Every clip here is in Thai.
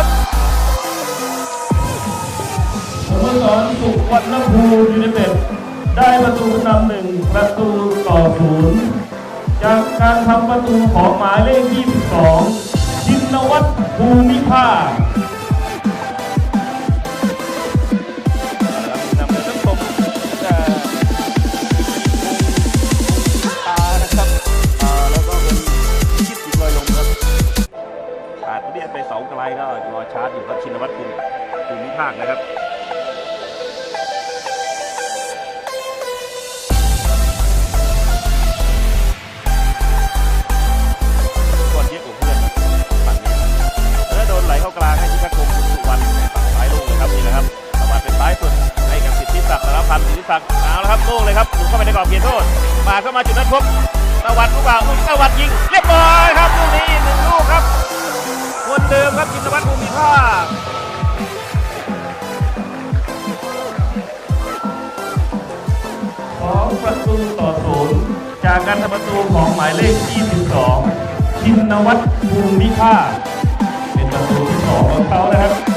ครับสโมสรสุวรรณภูยูเนเต็ดได้ประตูนำหนึ่งประตูต่อศูนย์จากการทำประตูของหมายเลข 22ชินวัตรภูมิภาค เลยครับหลุดเข้าไปในกรอบเขตโทษมาเข้ามาจุดนั้นพบตะวันลูกบ่าวตะวันยิงเรียบร้อยครับลูกนี้หนึ่งลูกครับคนเดิมครับจินวัฒน์ภูมิภาคสองประตูต่อศูนย์จากการทำประตูของหมายเลข 22 ชินวัตรภูมิภาคเป็นประตูที่สองของเขานะครับ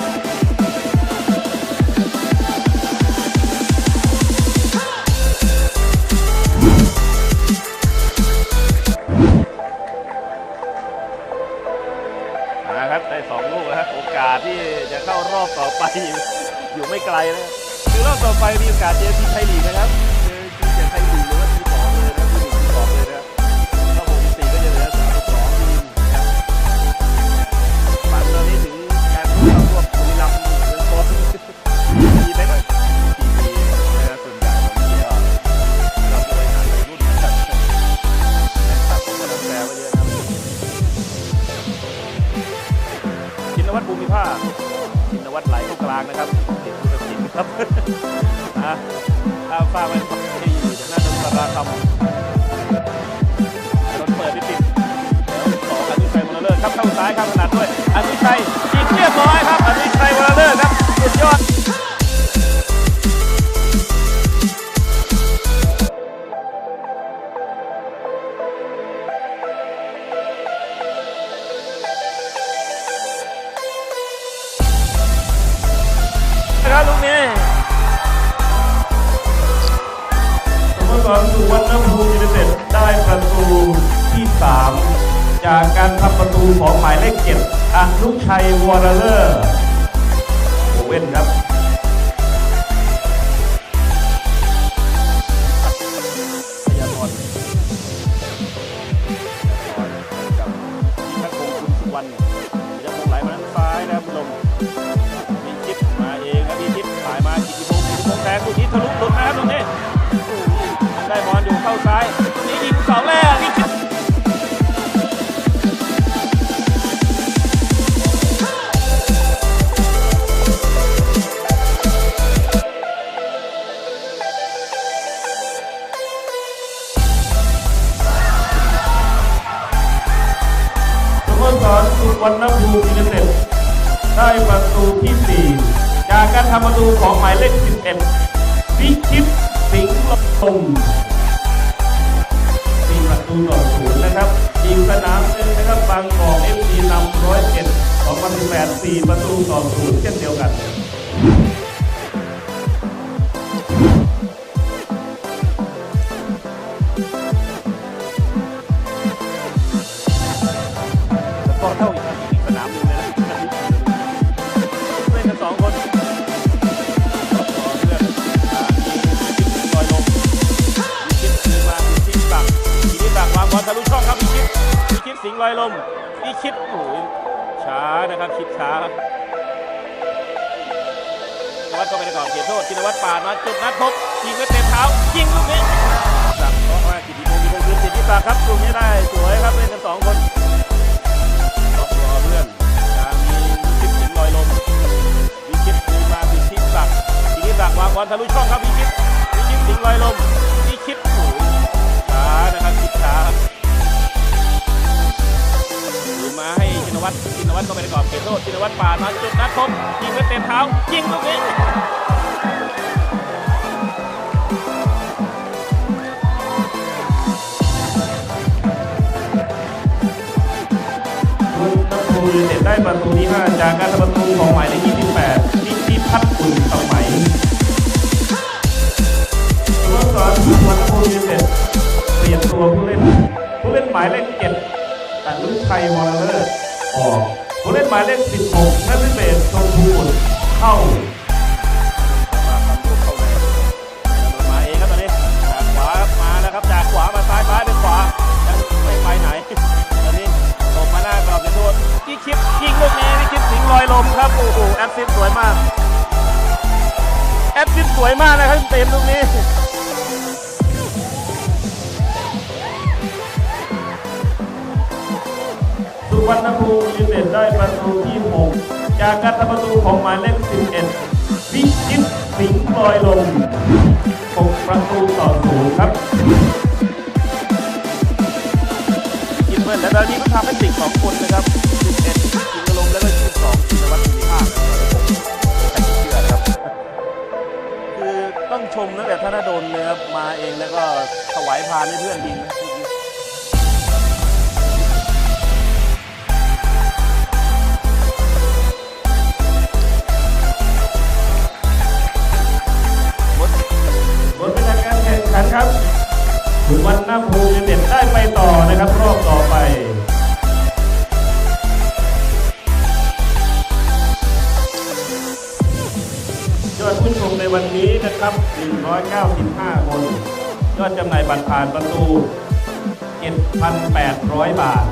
อยู่ไม่ไกลนะคือรอบต่อไปมีโอกาสเจอทีมไทยลีกนะครับเจอทีมจากไทยลีกหรือว่าทีมสองเลยนะทีมหนึ่งทีมสองเลยนะครับถ้าหกสิบสี่ก็จะเหลือสามสิบสองทีมนะครับฝันตอนนี้ถึงการเข้ารอบบุรีรัมย์เมืองทองมีไหมก็ทีมีนะครับส่วนใหญ่ของทีก็เราจะไปหาในรุ่นนะครับนะครับผมก็นับแปลว่าเยอะนะครับชินวัตรภูมิภาค ชินวัตรไหลเข้ากลางนะครับติดผู้ตัดสินครับนะข้าฟ้ามันที่หน้าดนตราคำรถเปิดไม่ติดแล้วสองอนุชัยวรเลอร์ครับเข้าซ้ายข้างขนาดด้วย ครับลูกนี้สโมสรสุวรรณภูมิยูไนเต็ดได้ประตูที่3จากการทำประตูของหมายเลข7อนุชัยวรเลอร์โอเว่นครับพยากรณ์ ทะลุหลุดนะครับตรงนี้ได้บอลอยู่เข้าซ้ายนี้ยิงเสาแรกมีชิปสโมสรสุวรรณภูมิยูไนเต็ดได้ประตูที่ 4 จากการทำประตูของหมายเลข 11 วิชิตสิงห์ลมมีประตูต่อศูนย์นะครับอีกสนามหนึ่งนะครับบางกอกเอฟซีนำร้อยเอ็ด2018 4ประตูต่อศูนย์เช่นเดียวกัน สิงห์ลอยลมมีชิปโอ้ยช้านะครับชิปช้าครับชินวัตรก็ไปในกรอบเขตโทษชินวัตรปาดมาจุดนัดพบยิงไว้เต็มเท้ายิงลูกนี้สั่งเพราะว่ากิติพงศ์มีพงศ์คืนสิทธิศักครับลูกนี้ได้สวยครับเล่นกันสองคนล็อกรอเพื่อนจะมีวิชิตสิงห์ลอยลมวิชิตคืนมาวิชิตศักดิ์วิชิตศักวางบอลทะลุช่องครับวิชิตวิชิตสิงห์ลอยลมวิชิตโอ้โหช้านะครับชิดช้าครับ ตชินวัตรก็ไปประกอบเขตโทษชินวัตรปาดมาจุดนัดพบยิงด้วยเต็มเท้ายิงตรงนีู้ยูเต็ดได้ประตูที่ 5 จากการทำประตูของหมายเลข28นิติพัดปุ่นสมัยสโมสรวันโูยูเต็ดเปลี่ยนตัวผู้เล่น ผู้เล่นหมายเลข7ตัดลุกไทยวอลเลอร์ ออกผู้เล่นหมายเลขสิบหกนัทเบศชมพูบุตรเข้ามาครับลูกเข้าในมาเองครับตอนนี้จากขวามาแล้วครับจากขวามาซ้ายซ้ายเป็นขวายังไม่ไปไหนตอนนี้ตบมาหน้ากรอบจะโทษอีคิปยิงลูกนี้นี่คิปสิงลอยลมครับโอ้โหแอดซิสสวยมากแอดซิสสวยมากนะครับเต็มลูกนี้ วรรณภูมิยูไนเต็ดได้ประตูที่ 6 จากการทำประตูของหมายเลข 11 วิจิตรสิงห์ลอยลม6ประตูต่อศูนย์ครับกินเบิ้ลแล้วตอนนี้ก็ทำให้ติดสองคนนะครับ 11กินกระลมแล้วก็22กินวัตถุภาพใครจะเชื่อนะครับ คือต้องชมตั้งแต่ธนดลเลยครับ มาเองแล้วก็ถวายพานให้เพื่อนยิงนะ วันนี้นะครับ 195 คน ยอดจำหน่ายบัตรผ่านประตู 7,800 บาท